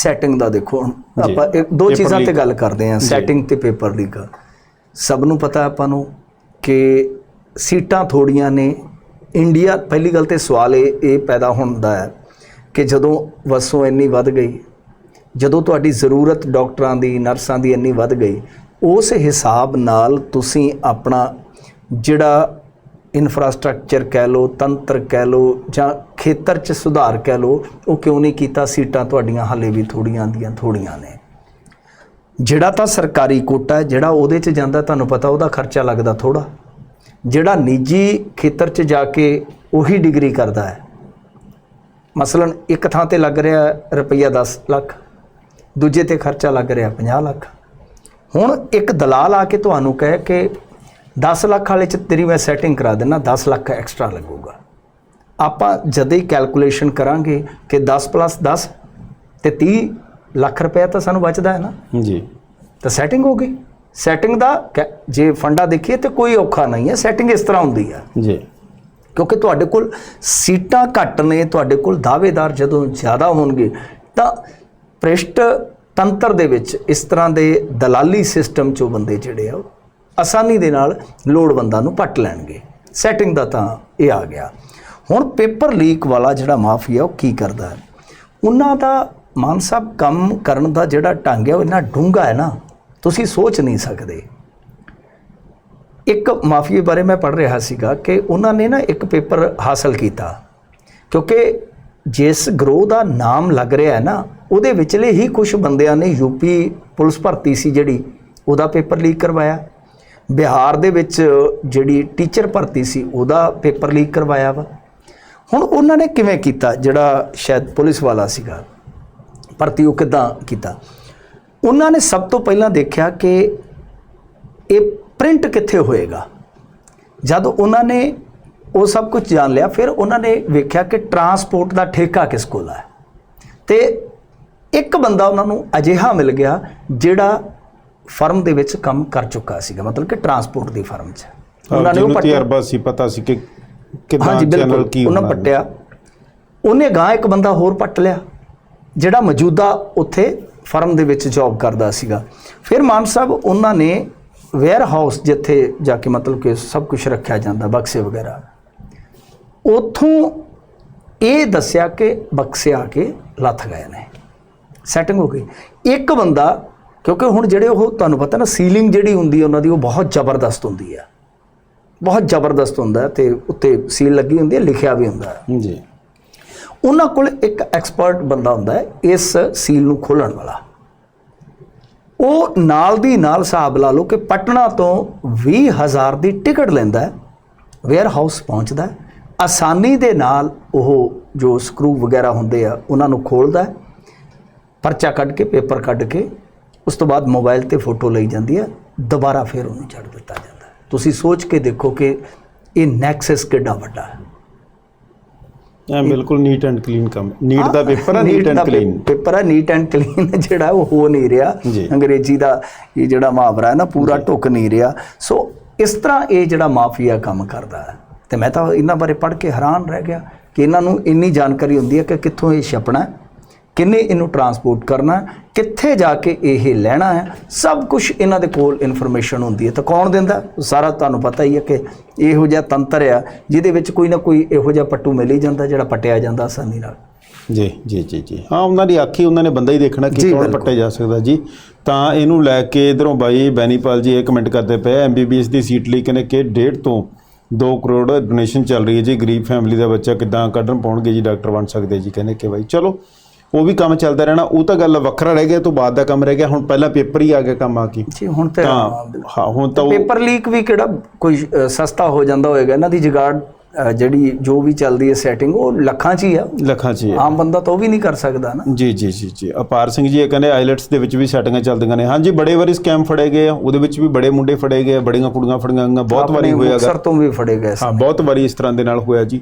Setting ਦਾ ਦੇਖੋ ਹੁਣ। ਆਪਾਂ ਇੱਕ ਦੋ ਚੀਜ਼ਾਂ ਤੇ। ਗੱਲ ਕਰਦੇ ਹਾਂ ਜੀ। ਸੈਟਿੰਗ ਤੇ ਪੇਪਰ ਲੀਕ ਸਭ ਨੂੰ ਪਤਾ ਆਪਾਂ ਨੂੰ ਕਿ ਸੀਟਾਂ ਥੋੜੀਆਂ ਨੇ ਇੰਡੀਆ ਪਹਿਲੀ ਗੱਲ ਤੇ ਸਵਾਲ ਇਹ ਇਹ ਪੈਦਾ ਹੁੰਦਾ ਹੈ ਕਿ ਜਦੋਂ ਵਸੋਂ ਇੰਨੀ ਵੱਧ ਗਈ ਜਦੋਂ ਤੁਹਾਡੀ ਜ਼ਰੂਰਤ ਡਾਕਟਰਾਂ ਦੀ ਨਰਸਾਂ ਦੀ ਇੰਨੀ ਵੱਧ ਗਈ ਉਸ ਹਿਸਾਬ ਨਾਲ ਤੁਸੀਂ ਆਪਣਾ ਜਿਹੜਾ ਇਨਫਰਾਸਟ੍ਰਕਚਰ ਕਹਿ ਲਓ, ਤੰਤਰ ਕਹਿ ਲਓ ਜਾਂ ਖੇਤਰ 'ਚ ਸੁਧਾਰ ਕਹਿ ਲਓ, ਉਹ ਕਿਉਂ ਨਹੀਂ ਕੀਤਾ? ਸੀਟਾਂ ਤੁਹਾਡੀਆਂ ਹਾਲੇ ਵੀ ਥੋੜੀਆਂ ਦੀਆਂ ਥੋੜੀਆਂ ਨੇ। ਜਿਹੜਾ ਤਾਂ ਸਰਕਾਰੀ ਕੋਟਾ ਹੈ, ਜਿਹੜਾ ਉਹਦੇ 'ਚ ਜਾਂਦਾ, ਤੁਹਾਨੂੰ ਪਤਾ ਉਹਦਾ ਖਰਚਾ ਲੱਗਦਾ ਥੋੜਾ ਜਿਹੜਾ ਨਿੱਜੀ ਖੇਤਰ 'ਚ ਜਾ ਕੇ ਉਹੀ ਡਿਗਰੀ ਕਰਦਾ ਹੈ। ਮਸਲਨ ਇੱਕ ਥਾਂ ਤੇ ਲੱਗ ਰਿਹਾ ਰੁਪਈਆ 10 ਲੱਖ, ਦੂਜੇ ਤੇ ਖਰਚਾ ਲੱਗ ਰਿਹਾ 50 ਲੱਖ। ਹੁਣ ਇੱਕ ਦਲਾਲ ਆ ਕੇ ਤੁਹਾਨੂੰ ਕਹੇ ਕਿ 10 ਲੱਖ ਵਾਲੇ ਚ ਤੇਰੀ ਮੈਂ ਸੈਟਿੰਗ ਕਰਾ ਦੇਣਾ 10 ਲੱਖ ਐਕਸਟਰਾ ਲੱਗੂਗਾ। ਆਪਾਂ ਜਦ ਹੀ ਕੈਲਕੂਲੇਸ਼ਨ ਕਰਾਂਗੇ ਕਿ 10 10 ਤੇ 30 ਲੱਖ ਰੁਪਏ ਤਾਂ ਸਾਨੂੰ ਬਚਦਾ ਹੈ ਨਾ। ਜੀ। ਤਾਂ ਸੈਟਿੰਗ ਹੋ ਗਈ। ਸੈਟਿੰਗ ਦਾ ਜੇ ਫੰਡਾ ਦੇਖੀਏ ਤੇ ਕੋਈ ਔਖਾ ਨਹੀਂ ਹੈ ਸੈਟਿੰਗ ਇਸ ਤਰ੍ਹਾਂ ਹੁੰਦੀ ਹੈ। ਜੀ। ਕਿਉਂਕਿ ਤੁਹਾਡੇ ਕੋਲ ਸੀਟਾਂ ਘੱਟ ਨੇ ਤੁਹਾਡੇ ਕੋਲ ਦਾਅਵੇਦਾਰ ਜਦੋਂ ਜ਼ਿਆਦਾ ਹੋਣਗੇ ਤਾਂ ਭ੍ਰਿਸ਼ਟ ਤੰਤਰ ਦੇ ਵਿੱਚ ਇਸ ਤਰ੍ਹਾਂ ਦੇ ਦਲਾਲੀ ਸਿਸਟਮ ਚੋਂ ਬੰਦੇ ਜਿਹੜੇ ਆ ਉਹ ਆਸਾਨੀ ਦੇ ਨਾਲ ਲੋੜਵੰਦਾਂ ਨੂੰ ਪੱਟ ਲੈਣਗੇ। ਸੈਟਿੰਗ ਦਾ ਤਾਂ ਇਹ ਆ ਗਿਆ। ਹੁਣ ਪੇਪਰ ਲੀਕ ਵਾਲਾ ਜਿਹੜਾ ਮਾਫੀਆ, ਉਹ ਕੀ ਕਰਦਾ ਹੈ? ਉਹਨਾਂ ਦਾ ਮਾਨ ਸਾਹਿਬ ਕੰਮ ਕਰਨ ਦਾ ਜਿਹੜਾ ਢੰਗ ਹੈ, ਉਹ ਇੰਨਾ ਡੂੰਘਾ ਹੈ ਨਾ, ਤੁਸੀਂ ਸੋਚ ਨਹੀਂ ਸਕਦੇ। ਇੱਕ ਮਾਫੀਏ ਬਾਰੇ ਮੈਂ ਪੜ੍ਹ ਰਿਹਾ ਸੀਗਾ ਕਿ ਉਹਨਾਂ ਨੇ ਨਾ ਇੱਕ ਪੇਪਰ ਹਾਸਲ ਕੀਤਾ। ਕਿਉਂਕਿ ਜਿਸ ਗਰੋਹ ਦਾ ਨਾਮ ਲੱਗ ਰਿਹਾ ਹੈ ਨਾ, ਉਹਦੇ ਵਿਚਲੇ ਹੀ ਕੁਝ ਬੰਦਿਆਂ ਨੇ ਯੂਪੀ ਪੁਲਿਸ ਭਰਤੀ ਸੀ ਜਿਹੜੀ, ਉਹਦਾ ਪੇਪਰ ਲੀਕ ਕਰਵਾਇਆ। ਬਿਹਾਰ ਦੇ ਵਿੱਚ ਜਿਹੜੀ ਟੀਚਰ ਭਰਤੀ ਸੀ, ਉਹਦਾ ਪੇਪਰ ਲੀਕ ਕਰਵਾਇਆ ਵਾ। ਹੁਣ ਉਹਨਾਂ ਨੇ ਕਿਵੇਂ ਕੀਤਾ? ਜਿਹੜਾ ਸ਼ਾਇਦ ਪੁਲਿਸ ਵਾਲਾ ਸੀਗਾ, ਭਰਤੀ ਉਹ ਕਿਦਾਂ ਕੀਤਾ? ਉਹਨਾਂ ਨੇ ਸਭ ਤੋਂ ਪਹਿਲਾਂ ਦੇਖਿਆ ਕਿ ਇਹ ਪ੍ਰਿੰਟ ਕਿੱਥੇ ਹੋਏਗਾ? ਜਦ ਉਹਨਾਂ ਨੇ ਉਹ ਸਭ ਕੁਝ ਜਾਣ ਲਿਆ, ਫਿਰ ਉਹਨਾਂ ਨੇ ਵੇਖਿਆ ਕਿ ਟਰਾਂਸਪੋਰਟ ਦਾ ਠੇਕਾ ਕਿਸ ਕੋਲ ਹੈ ਤੇ ਇੱਕ ਬੰਦਾ ਉਹਨਾਂ ਨੂੰ ਅਜਿਹਾ ਮਿਲ ਗਿਆ, ਜਿਹੜਾ ਫਰਮ ਦੇ ਵਿੱਚ ਕੰਮ ਕਰ ਚੁੱਕਾ ਸੀਗਾ ਮਤਲਬ ਕਿ ਟਰਾਂਸਪੋਰਟ ਦੀ ਫਰਮ 'ਚ। ਉਹਨਾਂ ਨੇ ਉਹ ਪੱਟਿਆ। ਸੀ ਪਤਾ ਸੀ ਕਿ ਕਿਦਾਂ ਚੈਨਲ ਕੀ ਉਹਨਾਂ। ਪੱਟਿਆ। ਉਹਨੇ ਗਾਂ ਇੱਕ ਬੰਦਾ ਹੋਰ ਪੱਟ ਲਿਆ ਜਿਹੜਾ ਮੌਜੂਦਾ ਉੱਥੇ ਫਰਮ ਦੇ ਵਿੱਚ ਜੌਬ ਕਰਦਾ ਸੀਗਾ। ਫਿਰ ਮਾਨ ਸਾਹਿਬ ਉਹਨਾਂ ਨੇ ਵੇਅਰ ਹਾਊਸ ਜਿੱਥੇ ਜਾ ਕੇ ਮਤਲਬ ਕਿ ਸਭ ਕੁਝ ਰੱਖਿਆ ਜਾਂਦਾ ਬਕਸੇ ਵਗੈਰਾ। ਉਥੋਂ ਇਹ ਦੱਸਿਆ ਕਿ ਬਕਸੇ ਆ ਕੇ ਲੱਥ ਗਏ ਨੇ। ਸੈਟਿੰਗ ਹੋ ਗਈ। ਇੱਕ ਬੰਦਾ ਕਿਉਂਕਿ ਹੁਣ ਜਿਹੜੇ ਉਹ ਤੁਹਾਨੂੰ ਪਤਾ ਨਾ ਸੀਲਿੰਗ ਜਿਹੜੀ ਹੁੰਦੀ ਹੈ ਉਹਨਾਂ ਦੀ ਉਹ ਬਹੁਤ ਜ਼ਬਰਦਸਤ ਹੁੰਦੀ ਹੈ ਬਹੁਤ ਜ਼ਬਰਦਸਤ ਹੁੰਦਾ ਤੇ ਉੱਤੇ ਸੀਲ ਲੱਗੀ ਹੁੰਦੀ ਹੈ ਲਿਖਿਆ ਵੀ ਹੁੰਦਾ। ਹੈ ਜੀ। ਉਹਨਾਂ ਕੋਲ ਇੱਕ ਐਕਸਪਰਟ ਬੰਦਾ ਹੁੰਦਾ ਹੈ ਇਸ ਸੀਲ ਨੂੰ ਖੋਲਣ ਵਾਲਾ। ਉਹ ਨਾਲ ਦੀ ਨਾਲ ਹਿਸਾਬ ਲਾ ਲਓ ਕਿ ਪਟਨਾ ਤੋਂ 20000 ਦੀ ਟਿਕਟ ਲੈਂਦਾ ਹੈ ਵੇਅਰ ਹਾਊਸ ਪਹੁੰਚਦਾ ਹੈ। ਆਸਾਨੀ ਦੇ ਨਾਲ ਉਹ ਜੋ ਸਕਰੂ ਵਗੈਰਾ ਹੁੰਦੇ ਆ ਉਹਨਾਂ ਨੂੰ ਖੋਲਦਾ ਹੈ। ਪਰਚਾ ਕੱਢ ਕੇ ਪੇਪਰ ਕੱਢ ਕੇ ਉਸ ਤੋਂ ਬਾਅਦ ਮੋਬਾਈਲ ਤੇ ਫੋਟੋ ਲਈ ਜਾਂਦੀ ਹੈ ਦੁਬਾਰਾ ਫਿਰ ਉਹਨੂੰ ਛੱਡ ਦਿੱਤਾ ਜਾਂਦਾ ਤੁਸੀਂ ਸੋਚ ਕੇ ਦੇਖੋ ਕਿ ਇਹ ਨੈਕਸਸ ਕਿੱਡਾ ਵੱਡਾ ਹੈ। ਐ ਬਿਲਕੁਲ ਨੀਟ ਐਂਡ ਕਲੀਨ ਕੰਮ। ਨੀਟ ਦਾ ਪੇਪਰ ਹੈ ਨੀਟ ਐਂਡ ਕਲੀਨ ਪੇਪਰ ਹੈ ਨੀਟ ਐਂਡ ਕਲੀਨ ਜਿਹੜਾ ਉਹ ਹੋ ਨਹੀਂ ਰਿਹਾ। ਅੰਗਰੇਜ਼ੀ ਦਾ ਇਹ ਜਿਹੜਾ ਮੁਹਾਵਰਾ ਹੈ ਨਾ ਪੂਰਾ ਢੁੱਕ ਨਹੀਂ ਰਿਹਾ। ਸੋ ਇਸ ਤਰ੍ਹਾਂ ਇਹ ਜਿਹੜਾ ਮਾਫੀਆ ਕੰਮ ਕਰਦਾ ਹੈ। ਤੇ ਮੈਂ ਤਾਂ ਇਹਨਾਂ ਬਾਰੇ ਪੜ੍ਹ ਕੇ ਹੈਰਾਨ ਰਹਿ ਗਿਆ ਕਿ ਇਹਨਾਂ ਨੂੰ ਇੰਨੀ ਜਾਣਕਾਰੀ ਹੁੰਦੀ ਹੈ ਕਿ ਕਿੱਥੋਂ ਇਹ ਛਪਣਾ ਕਿੰਨੇ ਇਹਨੂੰ ਟਰਾਂਸਪੋਰਟ ਕਰਨਾ ਕਿੱਥੇ ਜਾ ਕੇ ਇਹ ਲੈਣਾ ਹੈ ਸਭ ਕੁਝ ਇਹਨਾਂ ਦੇ ਕੋਲ ਇਨਫੋਰਮੇਸ਼ਨ ਹੁੰਦੀ ਹੈ। ਤਾਂ ਕੌਣ ਦਿੰਦਾ? ਸਾਰਾ ਤੁਹਾਨੂੰ ਪਤਾ ਹੀ ਹੈ ਕਿ ਇਹੋ ਜਿਹਾ ਤੰਤਰ ਆ ਜਿਹਦੇ ਵਿੱਚ ਕੋਈ ਨਾ ਕੋਈ ਇਹੋ ਜਿਹਾ ਪੱਟੂ ਮਿਲ ਹੀ ਜਾਂਦਾ ਜਿਹੜਾ ਪਟਿਆ ਜਾਂਦਾ ਆਸਾਨੀ ਨਾਲ। ਜੀ ਜੀ ਜੀ ਜੀ। ਹਾਂ ਉਹਨਾਂ ਦੀ ਆਖੀ ਉਹਨਾਂ ਨੇ ਬੰਦਾ ਹੀ ਦੇਖਣਾ ਕਿ ਕੌਣ ਬਿਲਕੁਲ। ਪੱਟੇ ਜਾ ਸਕਦਾ ਜੀ। ਤਾਂ ਇਹਨੂੰ ਲੈ ਕੇ ਇਧਰੋਂ ਬਾਈ ਬੈਨੀਪਾਲ ਜੀ ਇਹ ਕਮੈਂਟ ਕਰਦੇ ਪਏ ਐਮਬੀਬੀਐਸ ਦੀ ਸੀਟ ਲਈ ਕਹਿੰਦੇ ਕਿ 1.5 ਤੋਂ 2 ਕਰੋੜ ਡੋਨੇਸ਼ਨ ਚੱਲ ਰਹੀ ਹੈ ਜੀ। ਗਰੀਬ ਫੈਮਿਲੀ ਦਾ ਬੱਚਾ ਕਿੱਦਾਂ ਕੱਢਣ ਪਾਉਣਗੇ ਜੀ? ਡਾਕਟਰ ਬਣ ਸਕਦੇ ਜੀ। ਕਹਿੰਦੇ ਕਿ ਬਾਈ ਚਲੋ ਉਹ ਵੀ ਕੰਮ ਚੱਲਦਾ ਰਹਿਣਾ ਉਹ ਤਾਂ ਗੱਲ ਵੱਖਰਾ ਰਹਿ ਗਿਆ ਤੋਂ ਬਾਅਦ ਦਾ ਕੰਮ ਰਹਿ ਗਿਆ ਹੁਣ ਪਹਿਲਾਂ ਪੇਪਰ ਹੀ ਆ ਗਿਆ ਕੰਮ ਆ ਕੀ। ਜੀ ਹੁਣ ਤੇ ਹਾਂ ਹੁਣ ਤਾਂ ਪੇਪਰ ਲੀਕ ਵੀ ਕਿਹੜਾ ਕੋਈ ਸਸਤਾ ਹੋ ਜਾਂਦਾ ਹੋਏਗਾ ਇਹਨਾਂ ਦੀ ਜਗਾੜ ਜਿਹੜੀ ਜੋ ਵੀ ਚੱਲਦੀ ਹੈ ਸੈਟਿੰਗ ਉਹ ਲੱਖਾਂ 'ਚ ਹੀ ਆ। ਲੱਖਾਂ ਚ ਹੀ। ਆਮ ਬੰਦਾ ਤਾਂ ਉਹ ਵੀ ਨਹੀਂ ਕਰ ਸਕਦਾ ਨਾ। ਜੀ ਜੀ ਜੀ ਜੀ। ਅਪਾਰ ਸਿੰਘ ਜੀ ਇਹ ਕਹਿੰਦੇ ਆਈਲੈਟਸ ਦੇ ਵਿੱਚ ਵੀ ਸੈਟਿੰਗਾਂ ਚੱਲਦੀਆਂ ਨੇ। ਹਾਂਜੀ ਬੜੇ ਵਾਰੀ ਸਕੈਮ ਫੜੇ ਗਏ ਆ ਉਹਦੇ ਵਿੱਚ ਵੀ ਬੜੇ ਮੁੰਡੇ ਫੜੇ ਗਏ ਬੜੀਆਂ ਕੁੜੀਆਂ ਫੜੀਆਂ ਗਈਆਂ ਬਹੁਤ ਵਾਰੀ ਹੋਇਆਗਾ ਮੁਕਤਸਰ ਤੋਂ ਵੀ ਫੜੇ ਗਏ ਸੀ ਹਾਂ ਬਹੁਤ ਵਾਰੀ ਇਸ ਤਰ੍ਹਾਂ ਦੇ ਨਾਲ ਹੋਇਆ ਜੀ।